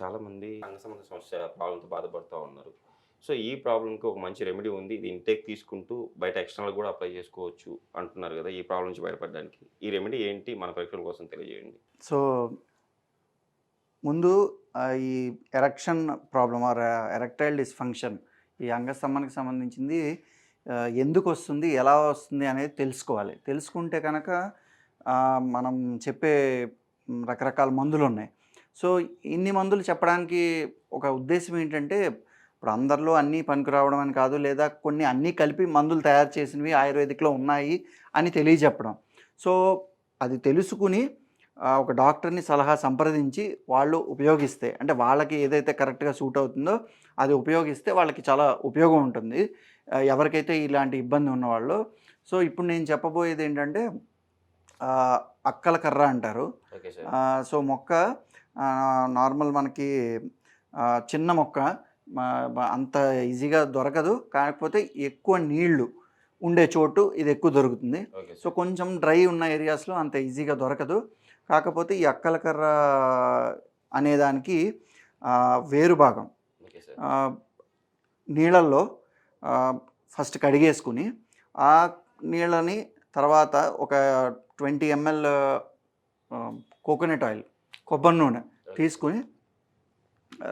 చాలామంది అంగ సంబంధ సమస్య ప్రాబ్లంతో బాధపడుతూ ఉన్నారు. సో, ఈ ప్రాబ్లంకి ఒక మంచి రెమెడీ ఉంది. ఇది ఇంటేక్ తీసుకుంటూ బయట ఎక్స్‌టర్నల్ కూడా అప్లై చేసుకోవచ్చు అంటున్నారు కదా ఈ ప్రాబ్లమ్ నుంచి బయటపడడానికి. ఈ రెమెడీ ఏంటి? మన ప్రేక్షకుల కోసం తెలియజేయండి. సో, ముందు ఈ erection problem or erectile dysfunction ఈ అంగస్తంభానికి సంబంధించింది ఎందుకు వస్తుంది ఎలా వస్తుంది? అనేది తెలుసుకోవాలి. తెలుసుకుంటే కనుక మనం చెప్పే రకరకాల మందులు ఉన్నాయి సో, ఇన్ని మందులు చెప్పడానికి ఒక ఉద్దేశ్యం ఏంటంటే, ఇప్పుడు అందరిలో అన్నీ పనికిరావడం అని కాదు. లేదా కొన్ని అన్నీ కలిపి మందులు తయారు చేసినవి ఆయుర్వేదిక్‌లో ఉన్నాయి అని తెలియజెప్పడం. సో, అది తెలుసుకుని ఒక డాక్టర్‌ని సలహా సంప్రదించి వాళ్ళు ఉపయోగిస్తే అంటే వాళ్ళకి ఏదైతే కరెక్ట్‌గా సూట్ అవుతుందో అది ఉపయోగిస్తే వాళ్ళకి చాలా ఉపయోగం ఉంటుంది. ఎవరికైతే ఇలాంటి ఇబ్బంది ఉన్నవాళ్ళో. సో, ఇప్పుడు నేను చెప్పబోయేది ఏంటంటే అక్కల కర్ర అంటారు. సో, మొక్క నార్మల్ మనకి చిన్న మొక్క అంత ఈజీగా దొరకదు. కాకపోతే ఎక్కువ నీళ్ళు ఉండే చోటు ఇది ఎక్కువ దొరుకుతుంది. సో. కొంచెం డ్రై ఉన్న ఏరియాస్‌లో అంత ఈజీగా దొరకదు. కాకపోతే ఈ అక్కల కర్ర అనేదానికి వేరు భాగం నీళ్ళల్లో ఫస్ట్ కడిగేసుకొని ఆ నీళ్ళని తర్వాత ఒక 20 ఎంఎల్ కోకోనట్ ఆయిల్ కొబ్బరి నూనె. తీసుకొని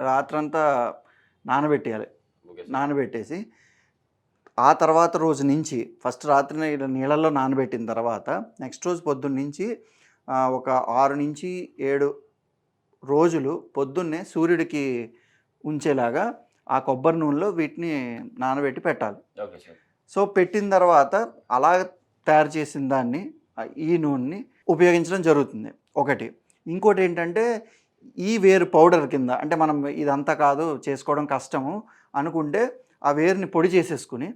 రాత్రంతా నానబెట్టేయాలి. నానబెట్టేసి ఆ తర్వాత రోజు నుంచి ఫస్ట్ రాత్రి నీళ్ళల్లో నానబెట్టిన తర్వాత నెక్స్ట్ రోజు పొద్దున్న నుంచి ఒక 6-7 రోజులు పొద్దున్నే సూర్యుడికి ఉంచేలాగా ఆ కొబ్బరి నూనెలో వీటిని నానబెట్టి పెట్టాలి. సో, పెట్టిన తర్వాత అలా తయారు చేసిన దాన్ని ఈ నూనెని ఉపయోగించడం జరుగుతుంది. ఒకటి. ఇంకోటి ఏంటంటే ఈ వేరు పౌడర్ కింద అంటే మనం ఇదంతా కాదు చేసుకోవడం కష్టము అనుకుంటే ఆ వేరుని పొడి చేసేసుకొని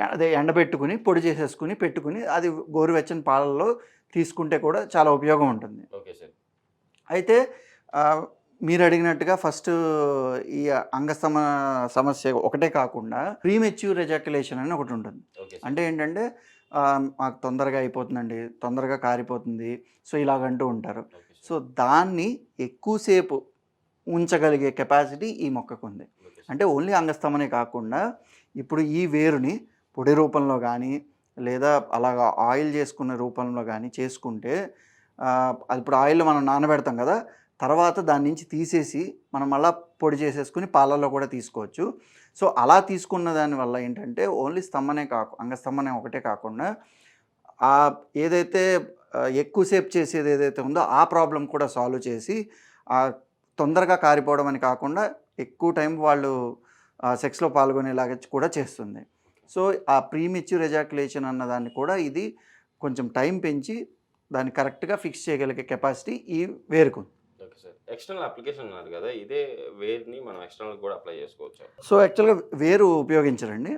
అదే ఎండబెట్టుకుని పొడి చేసేసుకొని పెట్టుకుని అది గోరువెచ్చని పాలల్లో తీసుకుంటే కూడా చాలా ఉపయోగం ఉంటుంది. Okay sir. అయితే మీరు అడిగినట్టుగా ఫస్ట్ ఈ అంగస్తమ సమస్య ఒకటే కాకుండా ప్రీమెచ్యూర్ ఎజాక్యులేషన్ అని ఒకటి ఉంటుంది. అంటే ఏంటంటే మాకు తొందరగా అయిపోతుందండి. తొందరగా కారిపోతుంది. సో, ఇలాగంటూ ఉంటారు. సో. దాన్ని ఎక్కువసేపు ఉంచగలిగే కెపాసిటీ ఈ మొక్కకుంది. Okay sir. అంటే ఓన్లీ అంగస్తమనే కాకుండా ఇప్పుడు ఈ వేరుని పొడి రూపంలో గానీ లేదా అలాగా ఆయిల్ చేసుకున్న రూపంలో గానీ చేసుకుంటే అది ఇప్పుడు ఆయిల్‌లో మనం నానబెడతాం కదా! తర్వాత దాని నుంచి తీసేసి మనం మళ్ళా పొడి చేసేసుకొని పాలల్లో కూడా తీసుకోవచ్చు. సో, అలా తీసుకున్న దాని వల్ల ఏంటంటే ఓన్లీ స్తంభనే కాకు అంగస్తంభనే ఒకటే కాకుండా ఏదైతే ఎక్కువసేపు చేసేది ఏదైతే ఉందో ఆ ప్రాబ్లమ్ కూడా సాల్వ్ చేసి తొందరగా కారిపోవడం అని కాకుండా ఎక్కువ టైం వాళ్ళు సెక్స్‌లో పాల్గొనేలాగా కూడా చేస్తుంది. సో, ఆ ప్రీమెచ్యూర్ ఎజాక్యులేషన్ అన్న దాన్ని కూడా ఇది కొంచెం టైం పెంచి దాన్ని కరెక్ట్‌గా ఫిక్స్ చేయగలిగే కెపాసిటీ ఈ సార్. ఎక్స్‌టర్నల్ అప్లికేషన్ అన్నారు గదా! ఇదే వేర్‌ని మనం ఎక్స్‌టర్నల్‌గా కూడా అప్లై చేసుకోవచ్చా? సో, యాక్చువల్‌గా వేరు ఉపయోగించరండి.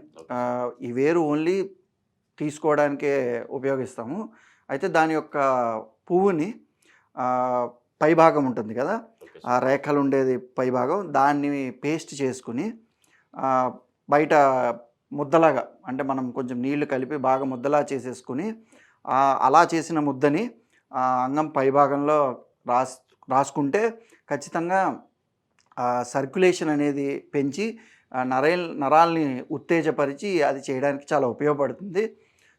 ఈ వేరు ఓన్లీ తీసుకోవడానికే ఉపయోగిస్తాము. అయితే దాని యొక్క పువ్వుని పైభాగం ఉంటుంది కదా! ఆ. రేఖలు ఉండేది పైభాగం దాన్ని పేస్ట్ చేసుకొని బయట ముద్దలాగా అంటే మనం కొంచెం నీళ్ళు కలిపి బాగా ముద్దలా చేసేసుకొని అలా చేసిన ముద్దని ఆ అంగం పైభాగంలో రాస్ రాసుకుంటే ఖచ్చితంగా సర్క్యులేషన్ అనేది పెంచి నరేల్ నరాల్ని ఉత్తేజపరిచి అది చేయడానికి చాలా ఉపయోగపడుతుంది.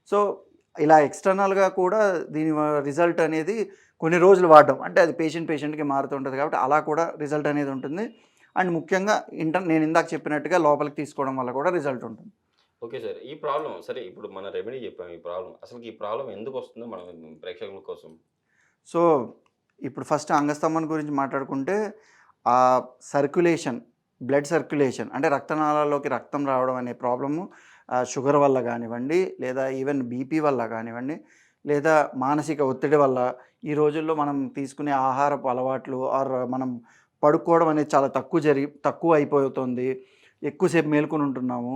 సో, ఇలా ఎక్స్‌టర్నల్‌గా కూడా దీని రిజల్ట్ అనేది కొన్ని రోజులు వాడడం. అంటే అది పేషెంట్ పేషెంట్‌కి మారుతూ ఉంటది కాబట్టి అలా కూడా రిజల్ట్ అనేది ఉంటుంది. అండ్ ముఖ్యంగా ఇంటర్ నేను ఇందాక చెప్పినట్టుగా లోపలికి తీసుకోవడం వల్ల కూడా రిజల్ట్ ఉంటుంది. Okay sir. ఈ ప్రాబ్లమ్ సరే ఇప్పుడు మన రెమెడీ చెప్పాం ఈ ప్రాబ్లమ్. అసలుకి ఈ ప్రాబ్లమ్ ఎందుకొస్తుందో మనం ప్రేక్షకుల కోసం సో, ఇప్పుడు ఫస్ట్ అంగస్తంభన గురించి మాట్లాడుకుంటే ఆ సర్క్యులేషన్ బ్లడ్ సర్క్యులేషన్ అంటే రక్తనాళాల్లోకి రక్తం రావడం అనే ప్రాబ్లము షుగర్ వల్ల కానివ్వండి లేదా ఈవెన్ బీపీ వల్ల కానివ్వండి లేదా మానసిక ఒత్తిడి వల్ల ఈ రోజుల్లో మనం తీసుకునే ఆహారపు అలవాట్లు ఆర్ మనం పడుకోవడం అనేది చాలా తక్కువ జరిగి తక్కువ అయిపోతుంది. ఎక్కువసేపు మేలుకొని ఉంటున్నాము.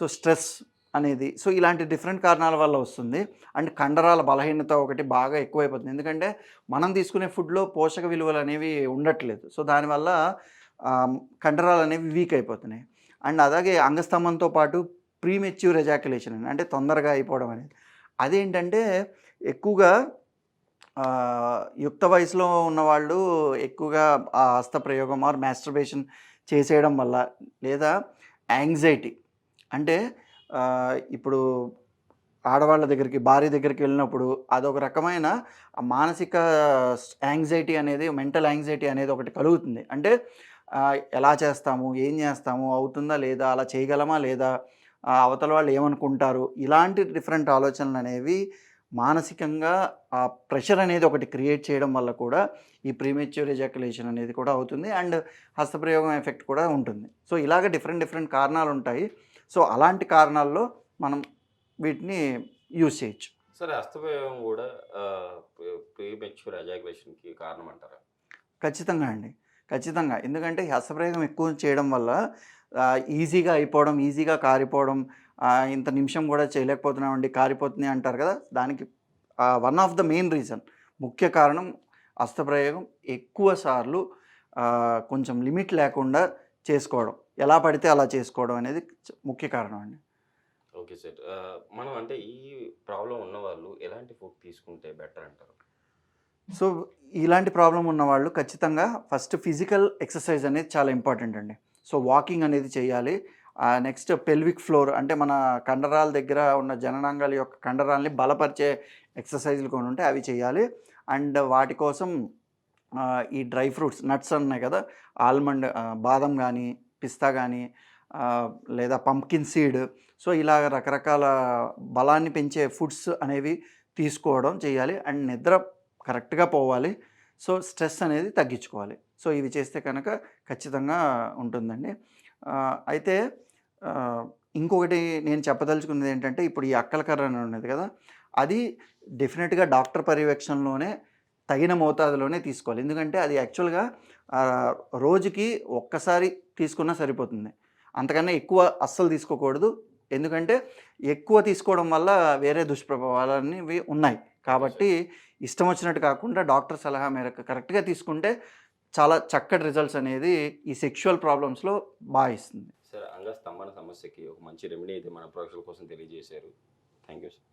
సో, స్ట్రెస్ అనేది సో, ఇలాంటి డిఫరెంట్ కారణాల వల్ల వస్తుంది. అండ్ కండరాల బలహీనత ఒకటి బాగా ఎక్కువైపోతుంది. ఎందుకంటే మనం తీసుకునే ఫుడ్‌లో పోషక విలువలు అనేవి ఉండట్లేదు. సో, దానివల్ల కండరాలు అనేవి వీక్ అయిపోతున్నాయి. అండ్ అలాగే అంగస్తంభంతో పాటు ప్రీమెచ్యూర్ ఎజాక్యులేషన్ అని అంటే తొందరగా అయిపోవడం అనేది. అదేంటంటే ఎక్కువగా యుక్త వయసులో ఉన్నవాళ్ళు ఎక్కువగా ఆ హస్త ప్రయోగం ఆర్ మ్యాస్టర్బేషన్ చేసేయడం వల్ల లేదా యాంగ్జైటీ అంటే ఇప్పుడు ఆడవాళ్ళ దగ్గరికి భార్య దగ్గరికి వెళ్ళినప్పుడు అదొక రకమైన మానసిక యాంగ్జైటీ అనేది మెంటల్ యాంగ్జైటీ అనేది ఒకటి కలుగుతుంది అంటే ఎలా చేస్తాము ఏం చేస్తాము అవుతుందా లేదా అలా చేయగలమా లేదా అవతల వాళ్ళు ఏమనుకుంటారు? ఇలాంటి డిఫరెంట్ ఆలోచనలు అనేవి మానసికంగా ఆ ప్రెషర్ అనేది ఒకటి క్రియేట్ చేయడం వల్ల కూడా ఈ ప్రీమెచ్యూర్ ఎజాకులేషన్ అనేది కూడా అవుతుంది అండ్ హస్తప్రయోగం ఎఫెక్ట్ కూడా ఉంటుంది. సో ఇలాగ డిఫరెంట్ డిఫరెంట్ కారణాలు ఉంటాయి. సో అలాంటి కారణాల్లో మనం వీటిని యూజ్ చేయొచ్చు. సరే హస్తప్రయోగం కూడా ప్రీ మెచ్యూర్ ఎజాకులేషన్కి కారణం అంటారా? ఖచ్చితంగా అండి. ఖచ్చితంగా. ఎందుకంటే ఈ హస్తప్రయోగం ఎక్కువ చేయడం వల్ల ఈజీగా అయిపోవడం ఈజీగా కారిపోవడం ఇంత నిమిషం కూడా చేయలేకపోతున్నామండి కారిపోతుంది అంటారు కదా దానికి one of the main reason ముఖ్య కారణం హస్తప్రయోగం ఎక్కువ సార్లు కొంచెం లిమిట్ లేకుండా చేసుకోవడం ఎలా పడితే అలా చేసుకోవడం అనేది ముఖ్య కారణం అండి. ఓకే సార్ మనం అంటే ఈ ప్రాబ్లం ఉన్న వాళ్ళు ఎలాంటి ఫుడ్ తీసుకుంటే బెటర్ అంటారు? సో ఇలాంటి ప్రాబ్లం ఉన్న వాళ్ళు ఖచ్చితంగా ఫస్ట్ ఫిజికల్ ఎక్సర్సైజ్ అనేది చాలా ఇంపార్టెంట్ అండి. సో వాకింగ్ అనేది చేయాలి. నెక్స్ట్ పెల్విక్ ఫ్లోర్ అంటే మన కండరాల దగ్గర ఉన్న జననాంగాల యొక్క కండరాల్ని బలపరిచే ఎక్సర్సైజ్లు కొన్ని ఉంటాయి అవి చేయాలి. అండ్ వాటి కోసం ఈ డ్రై ఫ్రూట్స్ నట్స్ ఉన్నాయి కదా ఆల్మండ్ బాదం కానీ పిస్తా కానీ లేదా పంకిన్ సీడ్. సో ఇలా రకరకాల బలాన్ని పెంచే ఫుడ్స్ అనేవి తీసుకోవడం చేయాలి. అండ్ నిద్ర కరెక్ట్గా పోవాలి. సో స్ట్రెస్ అనేది తగ్గించుకోవాలి. సో ఇవి చేస్తే కనుక ఖచ్చితంగా ఉంటుందండి. అయితే ఇంకొకటి నేను చెప్పదలుచుకున్నది ఏంటంటే ఇప్పుడు ఈ అక్కల కర్ర అని ఉన్నది కదా అది డెఫినెట్గా డాక్టర్ పర్యవేక్షణలోనే తగిన మోతాదులోనే తీసుకోవాలి. ఎందుకంటే అది యాక్చువల్గా రోజుకి ఒక్కసారి తీసుకున్నా సరిపోతుంది. అంతకన్నా ఎక్కువ అస్సలు తీసుకోకూడదు. ఎందుకంటే ఎక్కువ తీసుకోవడం వల్ల వేరే దుష్ప్రభావాలన్నీ ఉన్నాయి. కాబట్టి ఇష్టం వచ్చినట్టు కాకుండా డాక్టర్ సలహా మేరకు కరెక్ట్గా తీసుకుంటే చాలా చక్కటి రిజల్ట్స్ అనేది ఈ సెక్షువల్ ప్రాబ్లమ్స్లో బాగా ఇస్తుంది సార్ అంగస్తంభన సమస్యకి ఒక మంచి రెమెడీ అయితే మన ప్రేక్షకుల కోసం తెలియజేశారు. Thank you sir.